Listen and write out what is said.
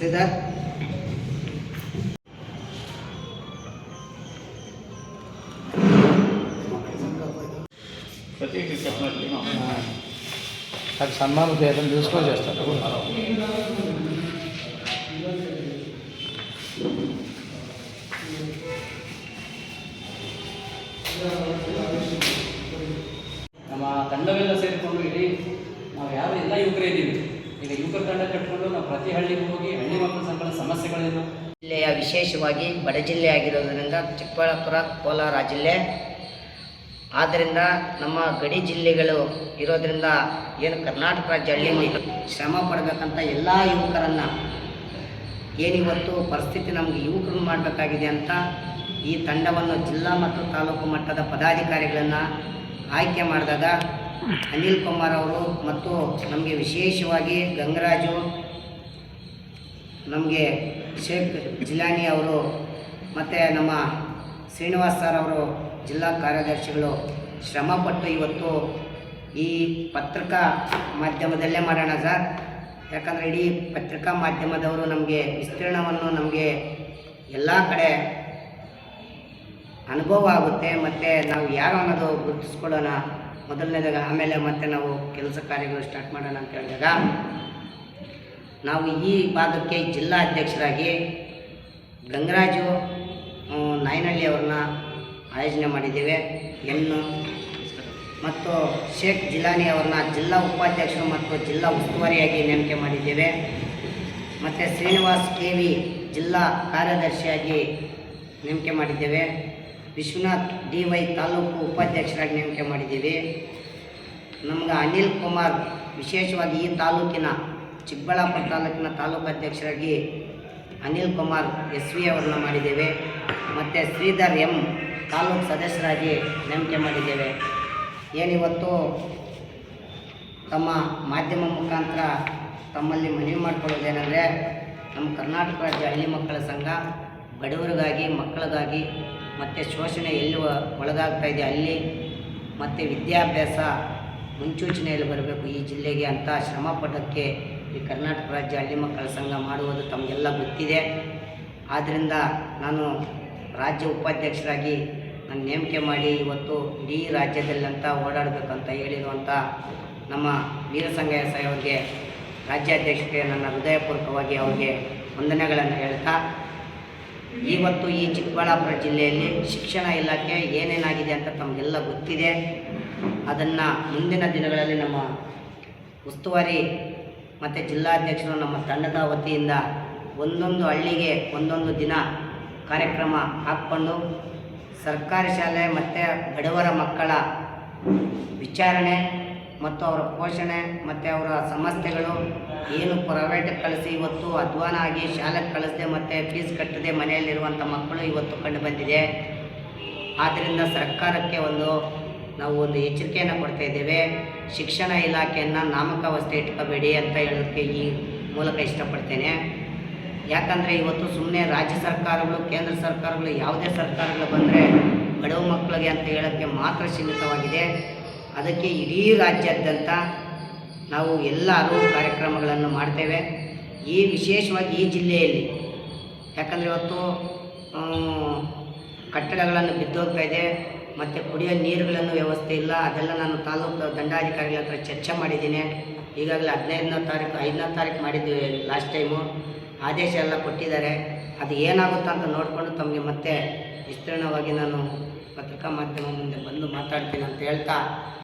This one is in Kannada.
ಶ್ರೀಧರ್ అది సన్మానం చేయడం చూసుకొని చేస్తారు ನಮ್ಮ ತಂಡವೆಲ್ಲ ಸೇರಿಕೊಂಡು ಇಡೀ ನಾವು ಯಾವ ಎಲ್ಲ ಯುವಕರೇ ಇದ್ದೀವಿ ಈಗ ಯುವಕರ ತಂಡ ಕಟ್ಕೊಂಡು ನಾವು ಪ್ರತಿ ಹಳ್ಳಿಗೆ ಹೋಗಿ ಹಳ್ಳಿ ಮಕ್ಕಳ ಸಂಕಲ ಸಮಸ್ಯೆಗಳೇನು? ಜಿಲ್ಲೆಯ ವಿಶೇಷವಾಗಿ ಬಡ ಜಿಲ್ಲೆ ಆಗಿರೋದರಿಂದ ಚಿಕ್ಕಬಳ್ಳಾಪುರ, ಕೋಲಾರ ಜಿಲ್ಲೆ. ಆದ್ದರಿಂದ ನಮ್ಮ ಗಡಿ ಜಿಲ್ಲೆಗಳು ಇರೋದರಿಂದ ಏನು ಕರ್ನಾಟಕ ರಾಜ್ಯ ಹಳ್ಳಿ ಶ್ರಮ ಪಡಬೇಕಂತ ಎಲ್ಲ ಯುವಕರನ್ನು ಏನಿವತ್ತು ಪರಿಸ್ಥಿತಿ ನಮಗೆ ಯುವಕರು ಮಾಡಬೇಕಾಗಿದೆ ಅಂತ ಈ ತಂಡವನ್ನು ಜಿಲ್ಲಾ ಮತ್ತು ತಾಲೂಕು ಮಟ್ಟದ ಪದಾಧಿಕಾರಿಗಳನ್ನು ಆಯ್ಕೆ ಮಾಡಿದಾಗ ಅನಿಲ್ ಕುಮಾರ್ ಅವರು ಮತ್ತು ನಮಗೆ ವಿಶೇಷವಾಗಿ ಗಂಗರಾಜು, ನಮಗೆ ಶೇಖ್ ಜಿಲಾನಿ ಅವರು ಮತ್ತು ನಮ್ಮ ಶ್ರೀನಿವಾಸ್ ಸರ್ ಅವರು ಜಿಲ್ಲಾ ಕಾರ್ಯದರ್ಶಿಗಳು. ಶ್ರಮಪಟ್ಟು ಇವತ್ತು ಈ ಪತ್ರಿಕಾ ಮಾಧ್ಯಮದಲ್ಲೇ ಮಾಡೋಣ ಸರ್. ಯಾಕಂದರೆ ಇಡೀ ಪತ್ರಿಕಾ ಮಾಧ್ಯಮದವರು ನಮಗೆ ವಿಸ್ತೀರ್ಣವನ್ನು ನಮಗೆ ಎಲ್ಲ ಕಡೆ ಅನುಭವ ಆಗುತ್ತೆ. ಮತ್ತು ನಾವು ಯಾರು ಅನ್ನೋದು ಗುರುತಿಸ್ಕೊಳ್ಳೋಣ. ಮೊದಲನೇದಾಗ ಆಮೇಲೆ ಮತ್ತೆ ನಾವು ಕೆಲಸ ಕಾರ್ಯಗಳು ಸ್ಟಾರ್ಟ್ ಮಾಡೋಣ ಅಂತ ಹೇಳಿದಾಗ, ನಾವು ಈ ಭಾಗಕ್ಕೆ ಜಿಲ್ಲಾ ಅಧ್ಯಕ್ಷರಾಗಿ ಗಂಗರಾಜು ನಾಯನಹಳ್ಳಿ ಅವ್ರನ್ನ ಆಯೋಜನೆ ಮಾಡಿದ್ದೇವೆ. ಹೆಣ್ಣು ಮತ್ತು ಶೇಖ್ ಜಿಲಾನಿ ಅವ್ರನ್ನ ಜಿಲ್ಲಾ ಉಪಾಧ್ಯಕ್ಷರು ಮತ್ತು ಜಿಲ್ಲಾ ಉಸ್ತುವಾರಿಯಾಗಿ ನೇಮಕೆ ಮಾಡಿದ್ದೇವೆ. ಮತ್ತು ಶ್ರೀನಿವಾಸ್ ಕೆ ಜಿಲ್ಲಾ ಕಾರ್ಯದರ್ಶಿಯಾಗಿ ನೇಮಕೆ ಮಾಡಿದ್ದೇವೆ. ವಿಶ್ವನಾಥ್ ಡಿ ವೈ ತಾಲೂಕು ಉಪಾಧ್ಯಕ್ಷರಾಗಿ ನೇಮಕ ಮಾಡಿದ್ದೀವಿ. ನಮ್ಗೆ ಅನಿಲ್ ಕುಮಾರ್ ವಿಶೇಷವಾಗಿ ಈ ತಾಲೂಕಿನ ಚಿಕ್ಕಬಳ್ಳಾಪುರ ತಾಲೂಕಿನ ತಾಲೂಕು ಅಧ್ಯಕ್ಷರಾಗಿ ಅನಿಲ್ ಕುಮಾರ್ ಎಸ್ ವಿ ಅವರನ್ನ ಮಾಡಿದ್ದೇವೆ. ಮತ್ತು ಶ್ರೀಧರ್ ಎಂ ತಾಲೂಕು ಸದಸ್ಯರಾಗಿ ನೇಮಕ ಮಾಡಿದ್ದೇವೆ. ಏನಿವತ್ತು ತಮ್ಮ ಮಾಧ್ಯಮ ಮುಖಾಂತರ ತಮ್ಮಲ್ಲಿ ಮನವಿ ಮಾಡಿಕೊಳ್ಳೋದೇನೆಂದರೆ, ನಮ್ಮ ಕರ್ನಾಟಕ ರಾಜ್ಯ ಹಳ್ಳಿ ಮಕ್ಕಳ ಸಂಘ ಬಡವರಿಗಾಗಿ ಮಕ್ಕಳಿಗಾಗಿ ಮತ್ತು ಶೋಷಣೆ ಎಲ್ಲಿ ಒಳಗಾಗ್ತಾ ಇದೆ ಅಲ್ಲಿ ಮತ್ತು ವಿದ್ಯಾಭ್ಯಾಸ ಮುನ್ಸೂಚನೆಯಲ್ಲಿ ಬರಬೇಕು ಈ ಜಿಲ್ಲೆಗೆ ಅಂತ ಶ್ರಮ ಪಡೋಕ್ಕೆ ಈ ಕರ್ನಾಟಕ ರಾಜ್ಯ ಹಳ್ಳಿ ಮಕ್ಕಳ ಸಂಘ ಮಾಡುವುದು ತಮಗೆಲ್ಲ ಗೊತ್ತಿದೆ. ಆದ್ದರಿಂದ ನಾನು ರಾಜ್ಯ ಉಪಾಧ್ಯಕ್ಷರಾಗಿ ನಾನು ನೇಮಕೆ ಮಾಡಿ ಇವತ್ತು ಇಡೀ ರಾಜ್ಯದಲ್ಲಂತ ಓಡಾಡಬೇಕಂತ ಹೇಳಿರುವಂಥ ನಮ್ಮ ವೀರಸಂಗಯ್ಯ ಸಾಹೇಬ್ ಅವರಿಗೆ ರಾಜ್ಯಾಧ್ಯಕ್ಷರಿಗೆ ನನ್ನ ಹೃದಯಪೂರ್ವಕವಾಗಿ ಅವರಿಗೆ ವಂದನೆಗಳನ್ನು ಹೇಳ್ತಾ ಇವತ್ತು ಈ ಚಿಕ್ಕಬಳ್ಳಾಪುರ ಜಿಲ್ಲೆಯಲ್ಲಿ ಶಿಕ್ಷಣ ಇಲಾಖೆ ಏನೇನಾಗಿದೆ ಅಂತ ತಮಗೆಲ್ಲ ಗೊತ್ತಿದೆ. ಅದನ್ನು ಮುಂದಿನ ದಿನಗಳಲ್ಲಿ ನಮ್ಮ ಉಸ್ತುವಾರಿ ಮತ್ತು ಜಿಲ್ಲಾಧ್ಯಕ್ಷರು, ನಮ್ಮ ತಂಡದ ವತಿಯಿಂದ ಒಂದೊಂದು ಹಳ್ಳಿಗೆ ಒಂದೊಂದು ದಿನ ಕಾರ್ಯಕ್ರಮ ಹಾಕ್ಕೊಂಡು ಸರ್ಕಾರಿ ಶಾಲೆ ಮತ್ತು ಬಡವರ ಮಕ್ಕಳ ವಿಚಾರಣೆ ಮತ್ತು ಅವರ ಪೋಷಣೆ ಮತ್ತು ಅವರ ಸಮಸ್ಯೆಗಳು ಏನು ಪ್ರೈವೇಟಿಗೆ ಕಳಿಸಿ, ಇವತ್ತು ಅಧ್ವಾನ ಆಗಿ ಶಾಲೆಗೆ ಕಳಿಸದೆ ಮತ್ತು ಫೀಸ್ ಕಟ್ಟದೆ ಮನೆಯಲ್ಲಿರುವಂಥ ಮಕ್ಕಳು ಇವತ್ತು ಕಂಡು ಬಂದಿದೆ. ಆದ್ದರಿಂದ ಸರ್ಕಾರಕ್ಕೆ ಒಂದು, ನಾವು ಒಂದು ಎಚ್ಚರಿಕೆಯನ್ನು ಕೊಡ್ತಾ ಇದ್ದೇವೆ. ಶಿಕ್ಷಣ ಇಲಾಖೆಯನ್ನು ನಾಮಕಾವಸ್ಥೆ ಇಟ್ಕೋಬೇಡಿ ಅಂತ ಹೇಳೋದಕ್ಕೆ ಈ ಮೂಲಕ ಇಷ್ಟಪಡ್ತೇನೆ. ಯಾಕಂದರೆ ಇವತ್ತು ಸುಮ್ಮನೆ ರಾಜ್ಯ ಸರ್ಕಾರಗಳು, ಕೇಂದ್ರ ಸರ್ಕಾರಗಳು, ಯಾವುದೇ ಸರ್ಕಾರಗಳು ಬಂದರೆ ಬಡವ ಮಕ್ಕಳಿಗೆ ಅಂತ ಹೇಳೋಕ್ಕೆ ಮಾತ್ರ ಸೀಮಿತವಾಗಿದೆ. ಅದಕ್ಕೆ ಇಡೀ ರಾಜ್ಯಾದ್ಯಂತ ನಾವು ಎಲ್ಲ ಕಾರ್ಯಕ್ರಮಗಳನ್ನು ಮಾಡ್ತೇವೆ. ಈ ವಿಶೇಷವಾಗಿ ಈ ಜಿಲ್ಲೆಯಲ್ಲಿ. ಯಾಕಂದರೆ ಇವತ್ತು ಕಟ್ಟಡಗಳನ್ನು ಬಿದ್ದೋಗ್ತಾ ಇದೆ. ಮತ್ತು ಕುಡಿಯೋ ನೀರುಗಳನ್ನು ವ್ಯವಸ್ಥೆ ಇಲ್ಲ. ಅದೆಲ್ಲ ನಾನು ತಾಲೂಕು ದಂಡಾಧಿಕಾರಿಗಳ ಹತ್ರ ಚರ್ಚೆ ಮಾಡಿದ್ದೀನಿ. ಈಗಾಗಲೇ ಹದಿನೈದನೇ ತಾರೀಕು, ಐದನೇ ತಾರೀಕು ಮಾಡಿದ್ದೀವಿ ಲಾಸ್ಟ್ ಟೈಮು ಆದೇಶ ಎಲ್ಲ ಕೊಟ್ಟಿದ್ದಾರೆ. ಅದು ಏನಾಗುತ್ತೆ ಅಂತ ನೋಡಿಕೊಂಡು ತಮಗೆ ಮತ್ತೆ ವಿಸ್ತೀರ್ಣವಾಗಿ ನಾನು ಪತ್ರಿಕಾ ಮಾಧ್ಯಮ ಮುಂದೆ ಬಂದು ಮಾತಾಡ್ತೀನಿ ಅಂತ ಹೇಳ್ತಾ